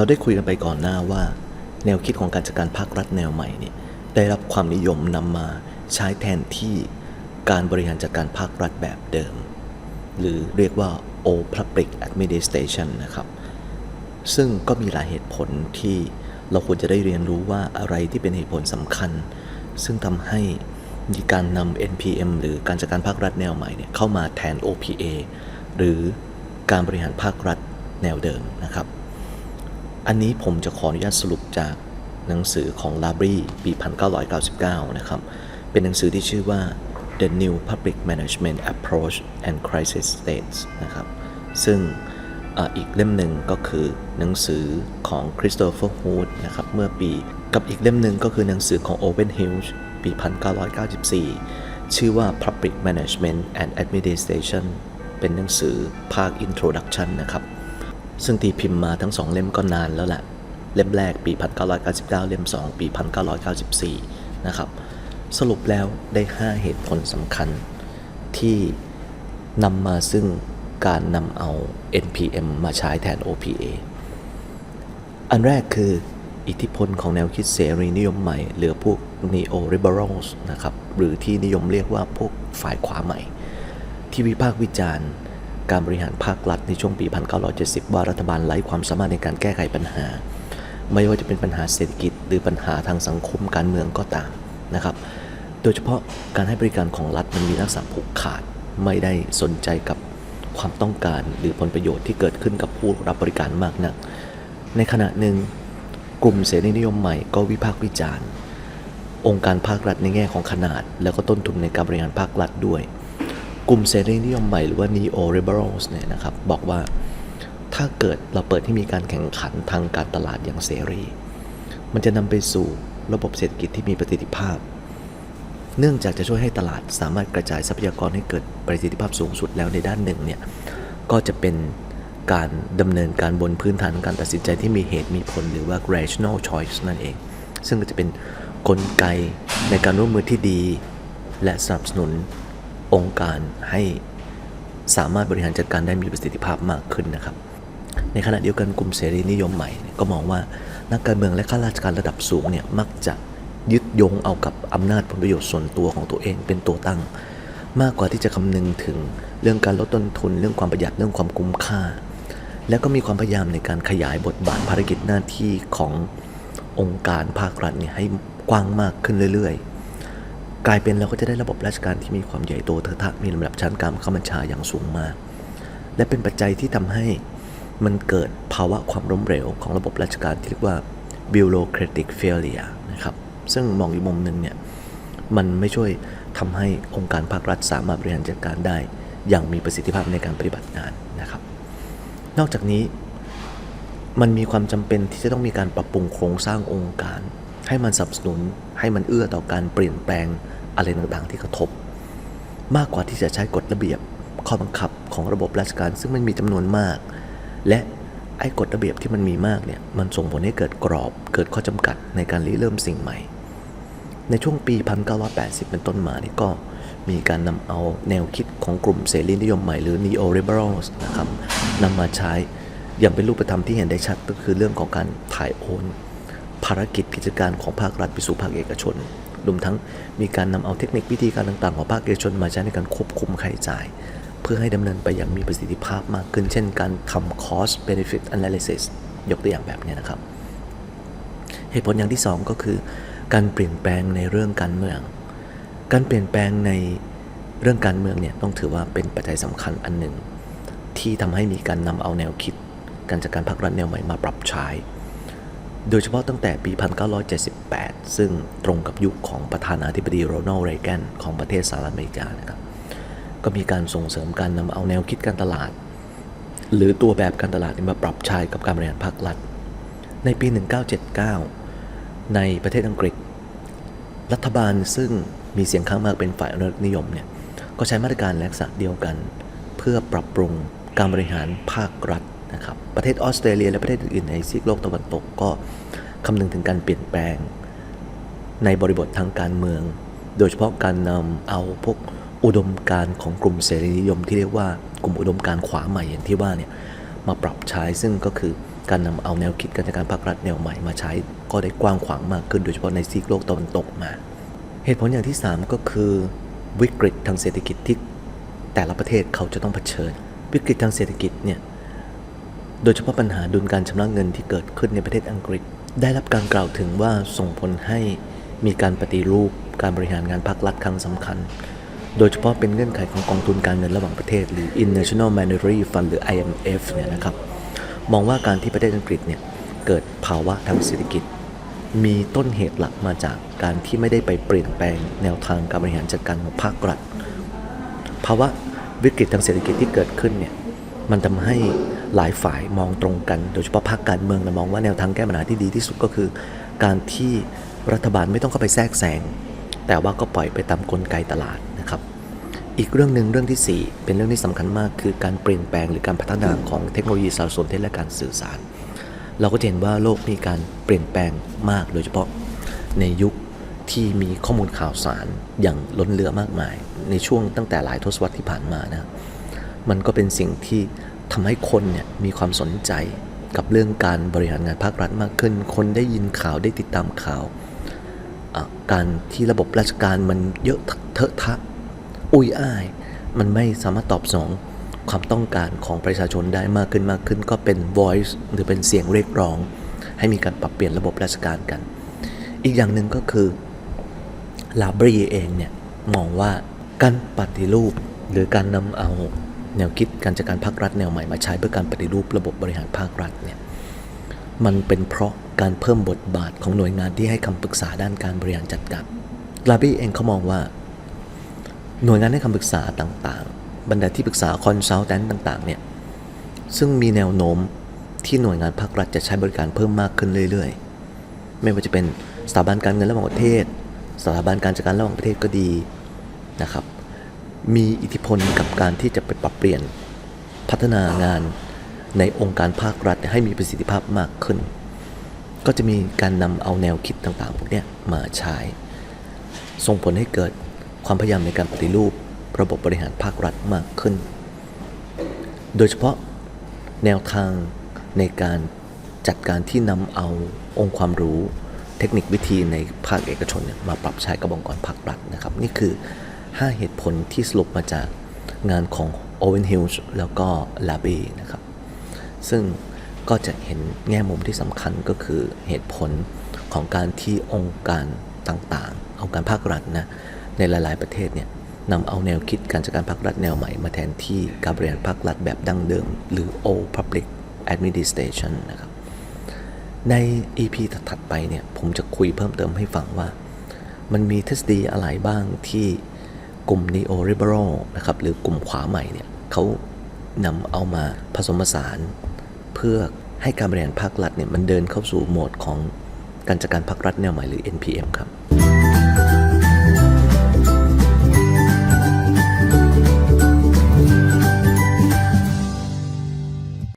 เราได้คุยกันไปก่อนหน้าว่า แนวคิดของการจัดการภาครัฐแนวใหม่เนี่ยได้รับความนิยมนำมาใช้แทนที่การบริหารจัดการภาครัฐแบบเดิม หรือเรียกว่า o Public Administration นะครับ ซึ่งก็มีหลายเหตุผลที่เราควรจะได้เรียนรู้ว่าอะไรที่เป็นเหตุผลสำคัญ ซึ่งทำให้มีการนำ NPM หรือการจัดการภาครัฐแนวใหม่เนี่ยเข้ามาแทน OPA หรือการบริหารภาครัฐแนวเดิมนะครับ อันนี้ผมจะขออนุญาตสรุปจากหนังสือของลาบรีปี 1999 นะครับ เป็นหนังสือที่ชื่อว่า The New Public Management Approach and Crisis States นะครับ ซึ่งออีกเล่มหนึ่งก็คือหนังสือของคริสโตเฟอร์ฮูดนะครับ เมื่อปีกับอีกเล่มหนึ่งก็คือหนังสือของ Owen Hughes ปี 1994 ชื่อว่า Public Management and Administration เป็นหนังสือภาค Introduction นะครับ ซึ่งตีพิมพ์มาทั้งสองเล่มก็นานแล้วแหละเล่มแรกปี 1999 เล่ม 2 ปี 1994 นะครับ สรุปแล้วได้ 5 เหตุผลสำคัญ ที่นำมาซึ่งการนำเอา NPM มาใช้แทน OPA อันแรกคืออิทธิพลของแนวคิดเสรีนิยมใหม่ หรือพวก neo liberals นะครับ หรือที่นิยมเรียกว่าพวกฝ่ายขวาใหม่ ที่วิพากษ์วิจารณ์ การบริหารภาครัฐในช่วงปี 1970 ว่ารัฐบาลไร้ความสามารถในการแก้ไขปัญหา ไม่ว่าจะเป็นปัญหาเศรษฐกิจ หรือปัญหาทางสังคมการเมืองก็ตามนะครับ โดยเฉพาะการให้บริการของรัฐมันมีลักษณะผูกขาด ไม่ได้สนใจกับความต้องการหรือผลประโยชน์ที่เกิดขึ้นกับผู้รับบริการมากนัก ในขณะหนึ่งกลุ่มเสรีนิยมใหม่ก็วิพากษ์วิจารณ์ องค์การภาครัฐในแง่ของขนาด แล้วก็ต้นทุนในการบริหารภาครัฐด้วย กลุ่มเสรีนิยมใหม่หรือว่า neo liberals เนี่ยนะครับบอกว่าถ้าเกิดเราเปิดให้มีการแข่งขันทางการตลาดอย่างเสรี มันจะนำไปสู่ระบบเศรษฐกิจที่มีประสิทธิภาพ เนื่องจากจะช่วยให้ตลาดสามารถกระจายทรัพยากรให้เกิดประสิทธิภาพสูงสุดแล้วในด้านหนึ่งเนี่ยก็จะเป็นการดำเนินการบนพื้นฐานการตัดสินใจที่มีเหตุมีผลหรือว่า rational choice นั่นเอง ซึ่งก็จะเป็นกลไกในการร่วมมือที่ดี และสนับสนุน องค์การให้สามารถบริหารจัดการได้มีประสิทธิภาพมากขึ้นนะครับ ในขณะเดียวกันกลุ่มเสรีนิยมใหม่ก็มองว่านักการเมืองและข้าราชการระดับสูงเนี่ยมักจะยึดโยงเอากับอำนาจผลประโยชน์ส่วนตัวของตัวเองเป็นตัวตั้ง มากกว่าที่จะคำนึงถึงเรื่องการลดต้นทุน เรื่องความประหยัดเรื่องความคุ้มค่า แล้วก็มีความพยายามในการขยายบทบาทภารกิจหน้าที่ขององค์การภาครัฐเนี่ยให้กว้างมากขึ้นเรื่อยๆ กลายเป็นเราก็จะได้ระบบราชการที่มีความใหญ่โตเทอะทะมีลำดับชั้นการบังคับบัญชาอย่างสูงมาก และเป็นปัจจัยที่ทำให้มันเกิดภาวะความล้มเหลวของระบบราชการที่เรียกว่า bureaucratic failure นะครับ ซึ่งมองอีกมุมหนึ่งเนี่ย มันไม่ช่วยทำให้องค์การภาครัฐสามารถบริหารจัดการได้ อย่างมีประสิทธิภาพในการปฏิบัติงานนะครับ นอกจากนี้มันมีความจำเป็นที่จะต้องมีการปรับปรุงโครงสร้างองค์การ ให้มันสนับสนุน ให้มันเอื้อต่อการเปลี่ยนแปลงอะไรต่างๆ ที่กระทบ มากกว่าที่จะใช้กฎระเบียบข้อบังคับของระบบราชการ ซึ่งมันมีจำนวนมาก และไอ้กฎระเบียบที่มันมีมากเนี่ยมันส่งผลให้เกิดกรอบเกิดข้อจำกัดในการริเริ่มสิ่งใหม่ ในช่วงปี 1980 เป็นต้นมานี่ก็มีการนำเอาแนวคิดของกลุ่มเสรีนิยมใหม่หรือ neo liberals นะครับนำมาใช้อย่างเป็นรูปธรรมที่เห็นได้ชัดก็คือเรื่องของการถ่ายโอน ภารกิจกิจการของภาครัฐไปสู่ภาคเอกชนรวมทั้งมีการนำเอาเทคนิควิธีการต่างๆ ของภาคเอกชนมาใช้ในการควบคุมค่าใช้จ่าย เพื่อให้ดำเนินไปอย่างมีประสิทธิภาพมากขึ้น เช่นการทำ cost benefit analysis ยกตัวอย่างแบบนี้นะครับ เหตุผลอย่างที่ 2 ก็คือ การเปลี่ยนแปลงในเรื่องการเมือง การเปลี่ยนแปลงในเรื่องการเมืองเนี่ยต้องถือว่าเป็นปัจจัยสำคัญอันหนึ่ง ที่ทำให้มีการนำเอาแนวคิด การจัดการพรรครัฐแนวใหม่มาปรับใช้ โดยเฉพาะตั้งแต่ปี 1978 ซึ่งตรงกับยุคของประธานาธิบดีโรนัลด์เรแกนของประเทศสหรัฐอเมริกานะครับ ก็มีการส่งเสริมการนำเอาแนวคิดการตลาด หรือตัวแบบการตลาดมาปรับใช้กับการบริหารภาครัฐ ในปี 1979 ในประเทศอังกฤษ รัฐบาลซึ่งมีเสียงข้างมากเป็นฝ่ายอนุรักษ์นิยมเนี่ย ก็ใช้มาตรการลักษณะเดียวกัน เพื่อปรับปรุงการบริหารภาครัฐ นะครับประเทศออสเตรเลียและประเทศอื่นในซีกโลกตะวันตกก็คำนึงถึงการเปลี่ยนแปลง ในบริบททางการเมือง โดยเฉพาะการนำเอาพวกอุดมการณ์ของกลุ่มเสรีนิยมที่เรียกว่ากลุ่มอุดมการณ์ขวาใหม่อย่างที่ว่าเนี่ยมาปรับใช้ซึ่งก็คือการนำเอาแนวคิดการจัดการภาครัฐแนวใหม่มาใช้ก็ได้กว้างขวางมากขึ้นโดยเฉพาะในซีกโลกตะวันตกมา เหตุผลอย่างที่ 3 ก็คือวิกฤตทางเศรษฐกิจที่แต่ละประเทศเขาจะต้องเผชิญ วิกฤตทางเศรษฐกิจเนี่ย โดยเฉพาะปัญหาดุลการชำระเงินที่เกิดขึ้นในประเทศอังกฤษ ได้รับการกล่าวถึงว่าส่งผลให้มีการปฏิรูปการบริหารงานภาครัฐครั้งสำคัญ โดยเฉพาะเป็นเงื่อนไขของกองทุนการเงินระหว่างประเทศ หรือ International Monetary Fund หรือ IMF เนี่ยนะครับมองว่าการที่ประเทศอังกฤษเนี่ยเกิดภาวะทางเศรษฐกิจ มีต้นเหตุหลักมาจากการที่ไม่ได้ไปเปลี่ยนแปลงแนวทางการบริหารจัดการของภาครัฐ ภาวะวิกฤตทางเศรษฐกิจที่เกิดขึ้นเนี่ย มันทำให้หลายฝ่ายมองตรงกัน โดยเฉพาะภาคการเมืองนะมองว่าแนวทางแก้ปัญหาที่ดีที่สุดก็คือ การที่รัฐบาลไม่ต้องเข้าไปแทรกแซงแต่ว่าก็ปล่อยไปตามกลไกตลาดนะครับ อีกเรื่องหนึ่งเรื่องที่ 4 เป็นเรื่องที่สำคัญมากคือการเปลี่ยนแปลงหรือการพัฒนาของเทคโนโลยีสารสนเทศและการสื่อสาร เราก็จะเห็นว่าโลกมีการเปลี่ยนแปลงมาก โดยเฉพาะในยุคที่มีข้อมูลข่าวสารอย่างล้นเหลือมากมาย ในช่วงตั้งแต่หลายทศวรรษที่ผ่านมานะครับ มันก็เป็นสิ่งที่ทำให้คนเนี่ยมีความสนใจกับเรื่องการบริหารงานภาครัฐมากขึ้น คนได้ยินข่าวได้ติดตามข่าว การที่ระบบราชการมันเยอะเทอะทะ อุ้ยอ้าย มันไม่สามารถตอบสนองความต้องการของประชาชนได้มากขึ้นมากขึ้น ก็เป็น voice หรือเป็นเสียงเรียกร้อง ให้มีการปรับเปลี่ยนระบบราชการกัน อีกอย่างหนึ่งก็คือลาบรีเองเนี่ยมองว่าการปฏิรูปหรือการนำเอา แนวคิดการจัดการภาครัฐแนวใหม่มาใช้เพื่อการปฏิรูประบบบริหารภาครัฐเนี่ยมันเป็นเพราะการเพิ่มบทบาทของหน่วยงานที่ให้คำปรึกษาด้านการบริหารจัดการลาบี้เองเขามองว่า หน่วยงานให้คำปรึกษาต่างๆ บรรดาที่ปรึกษาคอนซัลแทนต่างๆเนี่ยซึ่งมีแนวโน้มที่หน่วยงานภาครัฐจะใช้บริการเพิ่มมากขึ้นเรื่อยๆ ไม่ว่าจะเป็นสถาบันการเงินระหว่างประเทศ สถาบันการจัดการระหว่างประเทศก็ดีนะครับ มีอิทธิพลกับการที่จะไปปรับเปลี่ยนพัฒนางานในองค์การภาครัฐให้มีประสิทธิภาพมากขึ้น ก็จะมีการนำเอาแนวคิดต่างๆ พวกนี้มาใช้ ส่งผลให้เกิดความพยายามในการปฏิรูประบบบริหารภาครัฐมากขึ้น โดยเฉพาะแนวทางในการจัดการที่นำเอาองค์ความรู้เทคนิควิธีในภาคเอกชนนมาปรับใช้กับองค์กรภาครัฐนะครับ นี่คือ 5 เหตุผลที่สรุปมาจากงานของ Owen Hills แล้วก็ l a b e นะครับ ซึ่งก็จะเห็นแง่มุมที่สำคัญก็คือเหตุผลของการที่องค์การต่างๆ องค์การภาครัฐนะ ในหลาย ๆ ประเทศเนี่ยนำเอาแนวคิดการจัดการภาครัฐแนวใหม่ มาแทนที่การบริหารภาครัฐแบบดั้งเดิม หรือ Old Public Administration นะครับ ใน EP ถัดๆไปเนี่ย ผมจะคุยเพิ่มเติมให้ฟังว่า มันมีทฤษฎีอะไรบ้างที่ กลุ่ม Neo-Liberal นะครับหรือกลุ่มขวาใหม่เนี่ยเขานำเอามาผสมผสาน เพื่อให้การบริหารภาครัฐเนี่ยมันเดินเข้าสู่โหมดของการจัดการภาครัฐแนวใหม่หรือ NPM ครับ